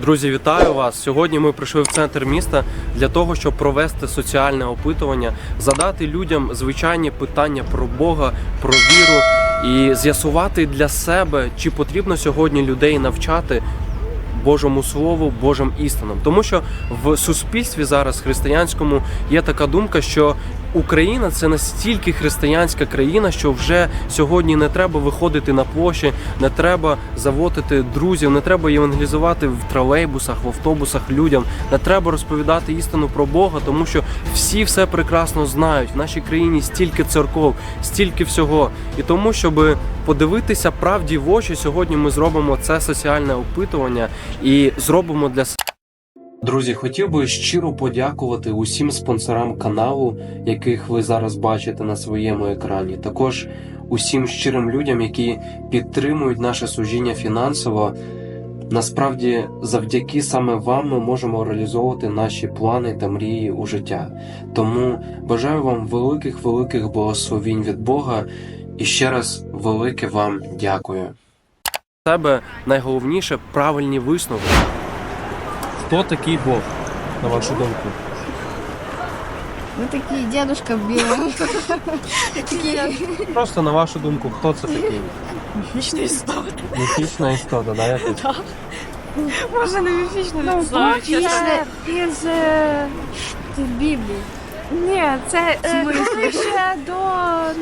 Друзі, вітаю вас! Сьогодні ми прийшли в центр міста для того, щоб провести соціальне опитування, задати людям звичайні питання про Бога, про віру і з'ясувати для себе, чи потрібно сьогодні людей навчати Божому Слову, Божим істинам. Тому що в суспільстві зараз християнському є така думка, що Україна це настільки християнська країна, що вже сьогодні не треба виходити на площі, не треба заводити друзів, не треба євангелізувати в тролейбусах, в автобусах людям, не треба розповідати істину про Бога, тому що всі все прекрасно знають. В нашій країні стільки церков, стільки всього. І тому, щоб подивитися правді в очі, сьогодні ми зробимо це соціальне опитування і зробимо для себе. Друзі, хотів би щиро подякувати усім спонсорам каналу, яких ви зараз бачите на своєму екрані. Також усім щирим людям, які підтримують наше служіння фінансово. Насправді, завдяки саме вам ми можемо реалізовувати наші плани та мрії у життя. Тому бажаю вам великих великих благословінь від Бога і ще раз велике вам дякую. Тебе найголовніше правильні висновки. Хто такий Бог, на вашу думку? Ну такий дедушка в білому. Такий Просто на вашу думку, хто це такий? Міфічна історія. Міфічна істота, да? якось? Може не міфічна, не ну, знаю. Бог із, із е, Біблії. Ні, це е, ближче до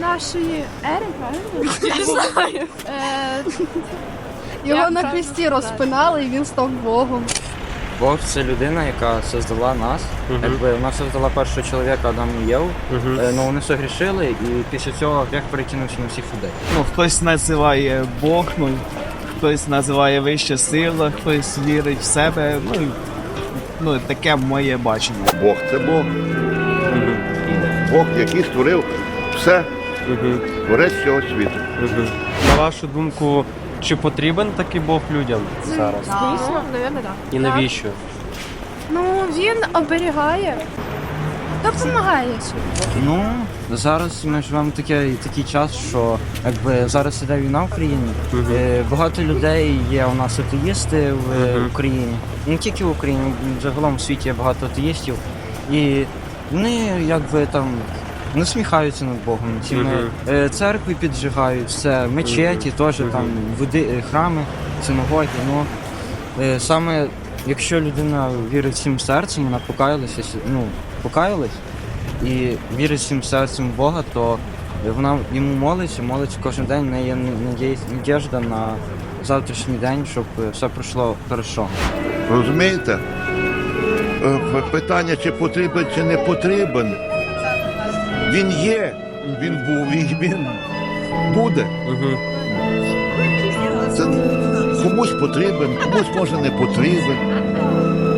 нашої ери, правильно? Не знаю. Е, Його Як на правильно хресті розпинали і він став Богом. Бог це людина, яка создала нас. Мгм. Якби вона создала першого чоловіка Адам і Єву, Мгм. е, ну вони согрішили, і після цього гріх перекинувся на всіх людей. Ну, хтось називає Бог, ну, хтось називає вища сила, хтось вірить в себе. Ну, і- ну таке моє бачення. Бог це Бог. Бог, який створив все, творець цього світу. На вашу думку, чи потрібен такий Бог людям зараз? Звісно, напевно, так. І навіщо? Ну, він оберігає, допомагає. Ну зараз ми живемо такий, такий час, що якби зараз іде війна в країні. Мгм. е, Багато людей є у нас атеїсти в е. Україні. Не тільки в Україні, загалом в світі є багато атеїстів. І вони якби там насміхаються над Богом. Цими Мгм. е, церкви піджигають, все, мечеті теж там води, е, храми, синагоги. Ну е, саме якщо людина вірить всім серцем, вона покаялася, ну, покаялась і вірить всім серцем в Бога, то вона йому молиться, молиться кожен день, в неї є надіжда на завтрашній день, щоб е, все пройшло хорошо. Розумієте? Е, п- Питання, чи потрібен, чи не потрібен. Він є, він був, він, він буде. Це комусь потрібен, комусь може не потрібен.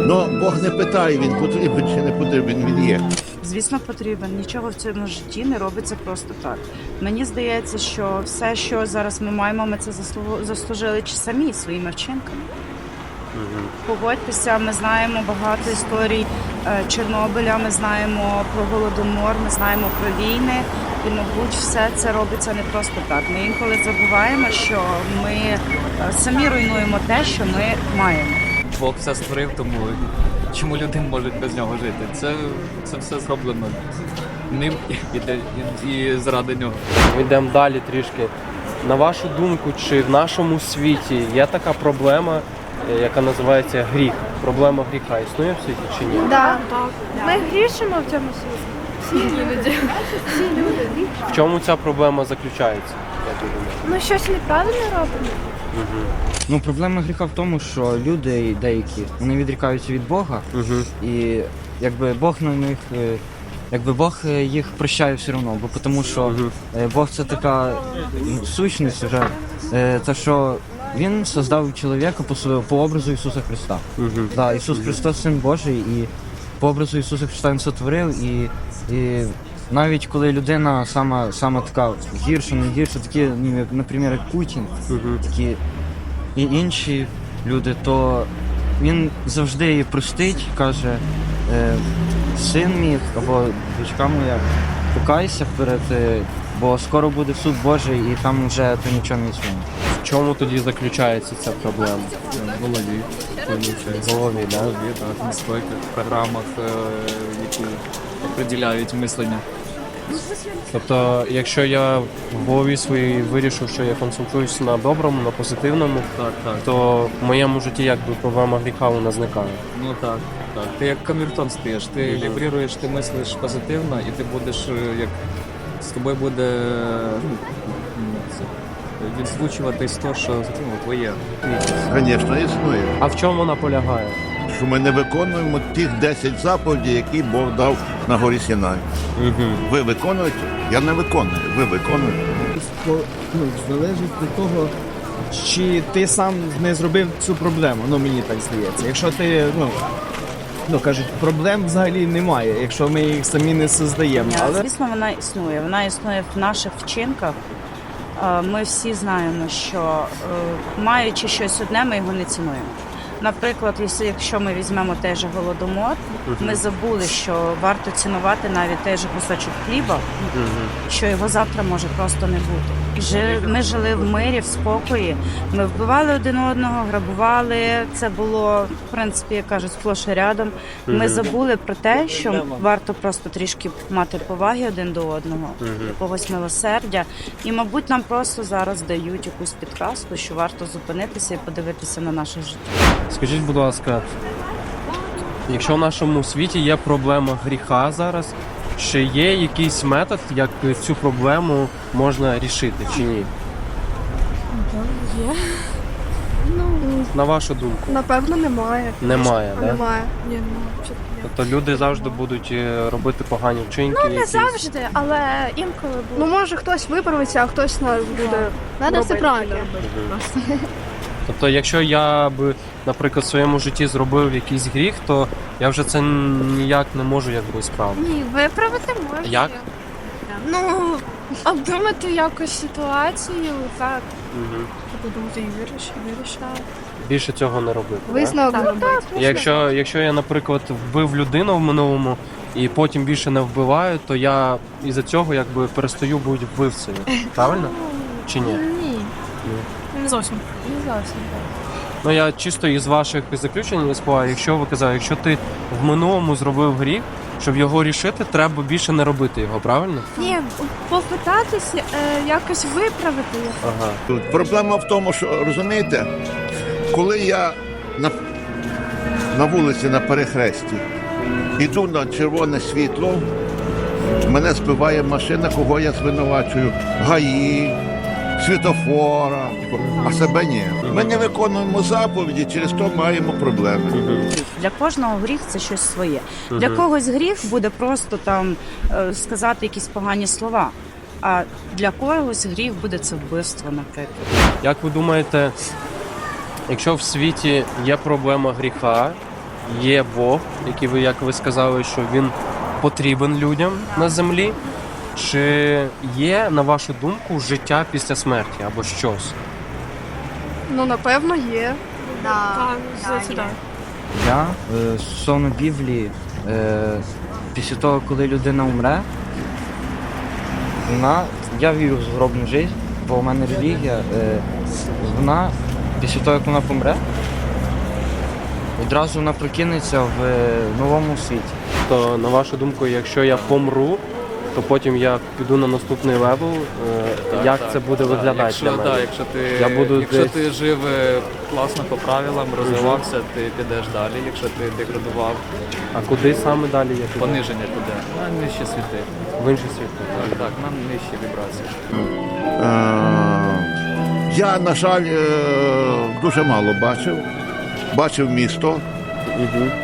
Но Бог не питає, він потрібен чи не потрібен, він є. Звісно, потрібен. Нічого в цьому житті не робиться просто так. Мені здається, що все, що зараз ми маємо, ми це заслу- заслужили чи самі своїми вчинками. Погодьтеся, ми знаємо багато історій е, Чорнобиля, ми знаємо про голодомор, ми знаємо про війни. І, мабуть, все це робиться не просто так. Ми інколи забуваємо, що ми е, самі руйнуємо те, що ми маємо. Бог все створив, тому чому люди можуть без нього жити? Це, це все зроблено ним і, і, і заради нього. Йдемо далі трішки. На вашу думку, чи в нашому світі є така проблема, яка називається гріх? Проблема гріха існує в світі чи ні? Да. Ми грішимо в цьому світі. Всі люди. Всі люди грішимо. В чому ця проблема заключається? Як ви думаєте? Ми щось неправильно робимо. Ну, проблема гріха в тому, що люди деякі вони відрікаються від Бога, і якби Бог на них. е, Якби Бог е, їх прощає все одно, бо тому що е, Бог це така сущність вже, е, те, що Він создав чоловіка по своєму по образу Ісуса Христа. Мгм. Да, Ісус Христос Син Божий, і по образу Ісуса Христа Він сотворив. І, і навіть коли людина сама, сама така гірша, не гірша, такі, наприклад, як Путін, Мгм. такі і інші люди, то він завжди її простить, каже, е, син мій або дочка моя, покайся перед, е, бо скоро буде суд Божий і там вже ти нічого не існує. В чому тоді заключається ця проблема? В голові. В голові, В голові, так, настройках, програмах, е, які определяють мислення. Тобто, якщо я в голові своїй вирішив, що я концентруюся на доброму, на позитивному, Так, так. то в моєму житті якби проблема гріха вона зникає. Ну так, так. Ти як камертон стаєш, ти Мгм. вібрируєш, ти мислиш позитивно, і ти будеш е, як з тобою буде ну, відзвучуватись то, що ну, твоє. Звісно, існує. А в чому вона полягає? Що ми не виконуємо тих 10 заповідей, які Бог дав на горі Сінай. Угу. Ви виконуєте? Я не виконую. Ви виконуєте. ну, залежить від того, чи ти сам не зробив цю проблему. Ну мені так здається. Якщо ти, ну, ну кажуть, проблем взагалі немає, якщо ми їх самі не создаємо. Але Звісно, вона існує. Вона існує в наших вчинках. Е, Ми всі знаємо, що е, маючи щось одне, ми його не цінуємо. Наприклад, якщо- якщо ми візьмемо той же голодомор, ми забули, що варто цінувати навіть той же кусочок хліба, що його завтра може просто не бути. Ми жили в мирі, в спокої. Ми вбивали один одного, грабували. Це було в принципі, як кажуть, сплош і рядом. Ми забули про те, що варто просто трішки мати поваги один до одного, якогось милосердя. І, мабуть, нам просто зараз дають якусь підказку, що варто зупинитися і подивитися на наше життя. Скажіть, будь ласка, якщо в нашому світі є проблема гріха зараз, чи є якийсь метод, як цю проблему можна рішити, чи ні? Є. Ну, На вашу думку, напевно, немає. немає, да? Немає. Ні, немає. Тобто люди завжди будуть е, робити погані вчинки. Ну, не якісь. завжди, але інколи Ну, було. може хтось виправиться, а хтось буде. Треба все робити правильно. таке. Тобто, якщо я би, наприклад, в своєму житті зробив якийсь гріх, то я вже це ніяк не можу якби справити. Ні, виправити можна. Як? Ну, обдумати якось ситуацію, так. Угу. Подумати і вирішити. Більше цього не робити. Висновок Так, зробити. Якщо, якщо я, наприклад, вбив людину в минулому і потім більше не вбиваю, то я із-за цього якби перестаю бути вбивцею. Правильно? Чи ні? Ні. Не зовсім. Не зовсім. Ну я чисто із ваших заключень спова, якщо ви казали, якщо ти в минулому зробив гріх, щоб його рішити, треба більше не робити його, правильно? Ні, попитатися е, якось виправити його. Ага. Тут проблема в тому, що розумієте, коли я на, на вулиці на перехресті іду на червоне світло, мене збиває машина, кого я звинувачую. ГАІ, світофора, а себе ні. Ми не виконуємо заповіді, через то маємо проблеми. Для кожного гріх це щось своє. Для когось гріх буде просто там е, сказати якісь погані слова. А для когось гріх буде це вбивство, наприклад. Як ви думаєте, якщо в світі є проблема гріха, є Бог, який ви, як ви сказали, що він потрібен людям на землі, чи є, на вашу думку, життя після смерті або щось? Ну, напевно, є. Так, здається, так. Я е, стосовно Біблії, е, після того, коли людина умре, вона, я вірю в загробну життя, бо у мене релігія, е, вона після того, як вона помре, одразу вона прокинеться в е, новому світі. То на вашу думку, якщо я помру, то потім я піду на наступний левел, е, як це буде виглядати якщо, для мене? Да, якщо ти, Я буду якщо десь- ти жив е, класно по правилам, розвивався, ти підеш далі. Якщо ти деградував, А куди саме далі я піду? пониження піде. На нижчі світи. В інші світи. Так, так, на нижчі вібрації. Е, я, на жаль, дуже мало бачив. Бачив місто,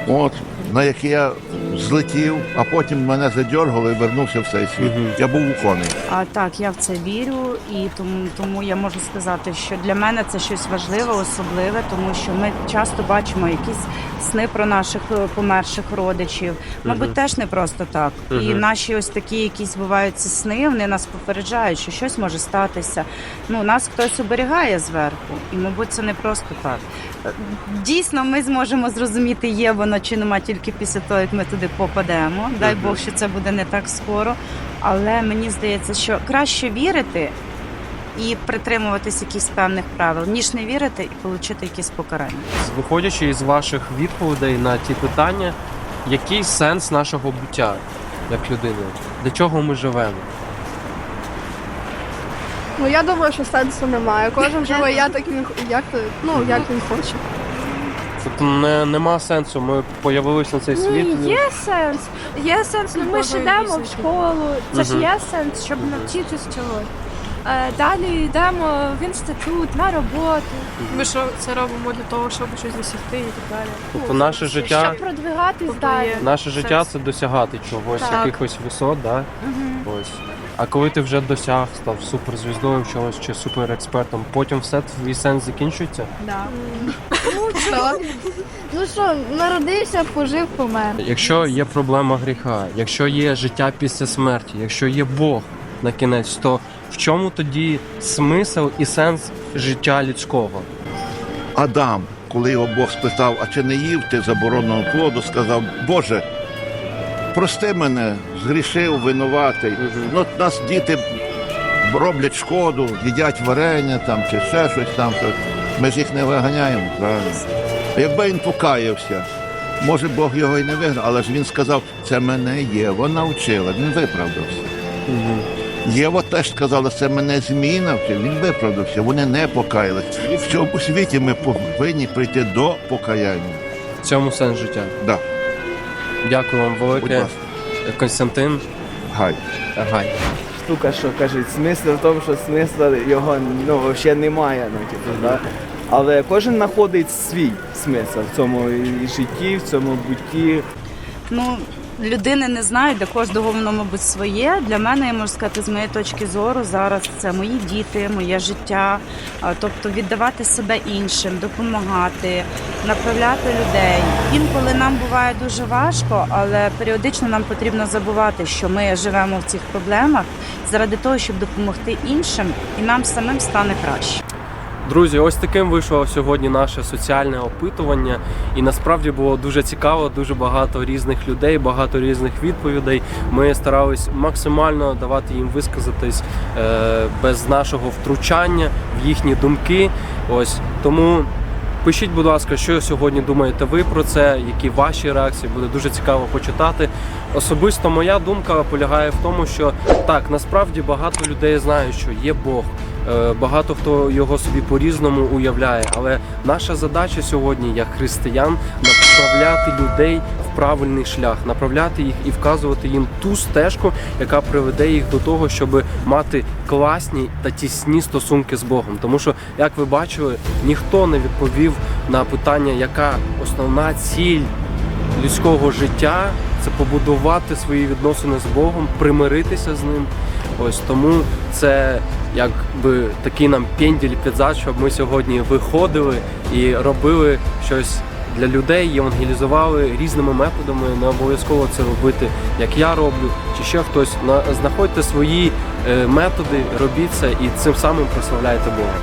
от, на яке я злетів, а потім мене задьоргали і вернувся в цей світ. Я був ухоний. А так, я в це вірю, і тому, тому я можу сказати, що для мене це щось важливе, особливе, тому що ми часто бачимо якісь сни про наших е, померших родичів. Мабуть, теж не просто так. І наші ось такі якісь бувають ці сни, вони нас попереджають, що щось може статися. Ну, нас хтось оберігає зверху, і мабуть, це не просто так. Е, Дійсно, ми зможемо зрозуміти, є воно чи нема тільки після того, як ми туди попадемо. Дай Бог, що це буде не так скоро. Але мені здається, що краще вірити, і притримуватись якихось певних правил, ніж не вірити і отримати якісь покарання. Виходячи із ваших відповідей на ті питання, який сенс нашого буття як людини? Для чого ми живемо? Ну я думаю, що сенсу немає. Кожен живе як він як ну як він хоче. Тобто не, нема сенсу. Ми появилися на цей світ. Ну, є сенс. Є сенс. Ну ми ж йдемо в школу. Це ж є сенс, щоб навчитись чогось. Е, Далі йдемо в інститут, на роботу. Ми що це робимо для того, щоб щось досягти і так далі. Тобто наше життя, Щоб продвигатись Тобто далі. є- наше життя це досягати чогось, Так. якихось висот, да? Ось. А коли ти вже досяг, став суперзвіздою чогось чи суперекспертом, потім все твій сенс закінчується. Ну що, народився, пожив, помер. Якщо є проблема гріха, якщо є життя після смерті, якщо є Бог на кінець, то в чому тоді смисл і сенс життя людського? Адам, коли його Бог спитав, а чи не їв ти забороненого плоду, сказав, Боже, прости мене, згрішив, винуватий. Ну, от нас діти роблять шкоду, їдять варення там чи ще щось там. Ми ж їх не виганяємо, правильно? Якби він покаявся, може Бог його і не вигнав, але ж він сказав, це мене Єва навчила, він виправдався. Єва теж сказала, це мене змій навчив, він виправдався, вони не покаялись. В цьому світі ми повинні прийти до покаяння. В цьому сенс життя. Да, Дякую вам будь велике, ласка, Константин. гай. Гай. штука, що кажуть, смисл в тому, що смисл його ну, взагалі немає. Ну, типу, да? Але кожен знаходить свій смисл в цьому і житті, в цьому бутті. Ну, людини не знаю, для кожного воно, мабуть, своє. Для мене, я можу сказати, з моєї точки зору, зараз це мої діти, моє життя. Тобто віддавати себе іншим, допомагати, направляти людей. Інколи нам буває дуже важко, але періодично нам потрібно забувати, що ми живемо в цих проблемах заради того, щоб допомогти іншим, і нам самим стане краще. Друзі, ось таким вийшло сьогодні наше соціальне опитування, і насправді було дуже цікаво, дуже багато різних людей, багато різних відповідей. Ми старались максимально давати їм висказатись е, без нашого втручання в їхні думки. Ось тому. Пишіть, будь ласка, що сьогодні думаєте ви про це, які ваші реакції, буде дуже цікаво почитати. Особисто моя думка полягає в тому, що так, насправді багато людей знають, що є Бог. Е, Багато хто його собі по-різному уявляє, але наша задача сьогодні, як християн, направляти людей правильний шлях, направляти їх і вказувати їм ту стежку, яка приведе їх до того, щоб мати класні та тісні стосунки з Богом. Тому що, як ви бачили, ніхто не відповів на питання, яка основна ціль людського життя це побудувати свої відносини з Богом, примиритися з ним. Ось тому це якби такий нам пенділь підзад, щоб ми сьогодні виходили і робили щось для людей, євангелізували різними методами. Не обов'язково це робити, як я роблю, чи ще хтось. На- Знаходьте свої е, методи, робіть це і цим самим прославляйте Бога.